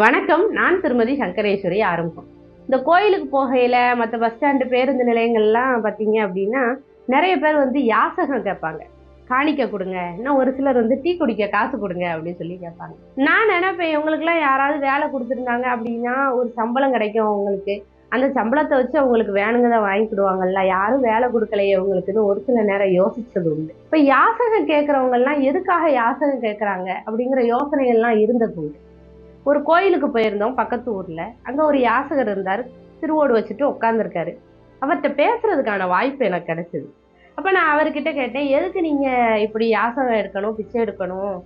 வணக்கம் நான் திருமதி சங்கரேஸ்வரி ஆரம்பம் இந்த கோயிலுக்கு போகையில் மற்ற பஸ் ஸ்டாண்டு பேருந்து நிலையங்கள்லாம் பார்த்தீங்க அப்படின்னா நிறைய பேர் வந்து யாசகம் கேட்பாங்க. காணிக்க கொடுங்க இன்னும் ஒரு சிலர் வந்து டீ குடிக்க காசு கொடுங்க அப்படின்னு சொல்லி கேட்பாங்க. நான் நினைப்பேன் இவங்களுக்குலாம் யாராவது வேலை கொடுத்துருந்தாங்க அப்படின்னா ஒரு சம்பளம் கிடைக்கும் அவங்களுக்கு. அந்த சம்பளத்தை வச்சு அவங்களுக்கு வேணுங்கிறத வாங்கிக்கிடுவாங்கல்ல யாரும் வேலை கொடுக்கலையே அவங்களுக்குன்னு ஒரு சில நேரம் யோசிச்சது உண்டு. இப்போ யாசகம் கேட்குறவங்கெல்லாம் எதுக்காக யாசகம் கேட்குறாங்க அப்படிங்கிற யோசனைகள்லாம் இருந்தது உண்டு. ஒரு கோயிலுக்கு போயிருந்தோம் பக்கத்து ஊரில். அங்கே ஒரு யாசகர் இருந்தார் திருவோடு வச்சுட்டு உட்காந்துருக்காரு அவர்கிட்ட பேசுறதுக்கான வாய்ப்பு எனக்கு கிடைச்சிது. அப்போ நான் அவர்கிட்ட கேட்டேன் எதுக்கு நீங்கள் இப்படி யாசகம் எடுக்கணும் பிச்சை எடுக்கணும்?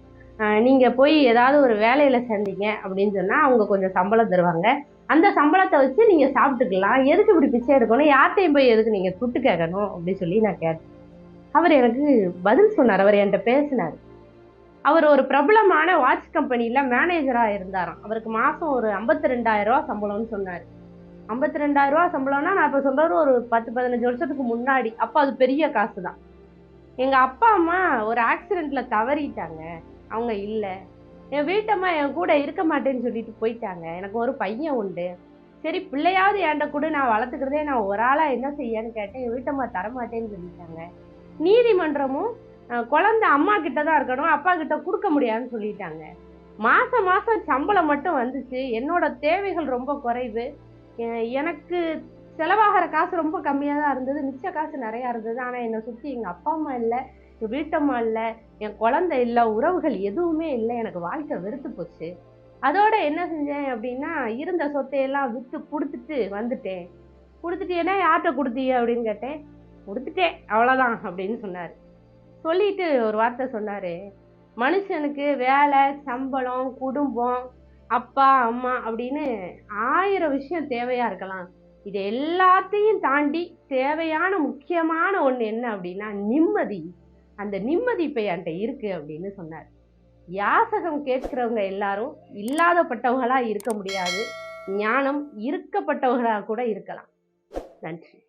நீங்கள் போய் ஏதாவது ஒரு வேலையில் சேர்ந்தீங்க அப்படின்னு சொன்னால் அவங்க கொஞ்சம் சம்பளம் தருவாங்க. அந்த சம்பளத்தை வச்சு நீங்கள் சாப்பிட்டுக்கலாம். எதுக்கு இப்படி பிச்சை எடுக்கணும்? யார்கிட்டையும் போய் எதுக்கு நீங்கள் துட்டு கேட்கணும்? அப்படின்னு சொல்லி நான் கேட்டேன். அவர் எனக்கு பதில் சொன்னார். அவர் என்கிட்ட பேசினார். அவர் ஒரு பிரபலமான வாட்ச் கம்பெனியில் மேனேஜராக இருந்தாராம். அவருக்கு மாதம் ஒரு ஐம்பத்தி ரெண்டாயிரம் ரூபா சம்பளம்னு சொன்னார். ஐம்பத்தி ரெண்டாயிரம் ரூபா சம்பளம்னா நான் இப்போ சொல்கிறது ஒரு பத்து பதினஞ்சு வருஷத்துக்கு முன்னாடி. அப்போ அது பெரிய காசு தான் எங்கள் அப்பா அம்மா ஒரு ஆக்சிடெண்ட்டில் தவறிட்டாங்க. அவங்க இல்லை. என் வீட்டம்மா என் கூட இருக்க மாட்டேன்னு சொல்லிட்டு போயிட்டாங்க. எனக்கு ஒரு பையன் உண்டு. சரி பிள்ளையாவது ஏண்ட கூட. நான் வளர்த்துக்கிறதே நான் ஒரு ஆளாக என்ன செய்யன்னு கேட்டேன். என் வீட்டம்மா தரமாட்டேன்னு சொல்லிட்டாங்க. நீதிமன்றமும் குழந்தை அம்மா கிட்ட தான் இருக்கணும் அப்பா கிட்ட கொடுக்க முடியாதுன்னு சொல்லிட்டாங்க. மாதம் மாதம் சம்பளம் மட்டும் வந்துச்சு. என்னோட தேவைகள் ரொம்ப குறைவு. எனக்கு செலவாகிற காசு ரொம்ப கம்மியாக தான் இருந்தது. மிச்ச காசு நிறையா இருந்தது. ஆனால் என்னை சுற்றி எங்கள் அப்பா அம்மா இல்லை என் வீட்டம்மா இல்லை என் குழந்தை இல்லை உறவுகள் எதுவுமே இல்லை. எனக்கு வாழ்க்கை வெறுத்து போச்சு. அதோட என்ன செஞ்சேன் அப்படின்னா இருந்த சொத்தையெல்லாம் விற்று கொடுத்துட்டு வந்துட்டேன். கொடுத்துட்டு என்ன யார்கிட்ட கொடுத்தீங்க? அப்படின்னு கேட்டேன். கொடுத்துட்டேன். அவ்வளோதான் அப்படின்னு சொன்னார். சொல்லிட்டு ஒரு வார்த்தை சொன்னார். மனுஷனுக்கு வேலை சம்பளம் குடும்பம் அப்பா அம்மா அப்படின்னு ஆயிரம் விஷயம் தேவையாக இருக்கலாம். இது எல்லாத்தையும் தாண்டி தேவையான முக்கியமான ஒன்று என்ன அப்படின்னா நிம்மதி. அந்த நிம்மதி இப்போ என்கிட்ட இருக்குது அப்படின்னு சொன்னார். யாசகம் கேட்கிறவங்க எல்லாரும் இல்லாதப்பட்டவங்களாக இருக்க முடியாது. ஞானம் இருக்கப்பட்டவர்களாக கூட இருக்கலாம். நன்றி.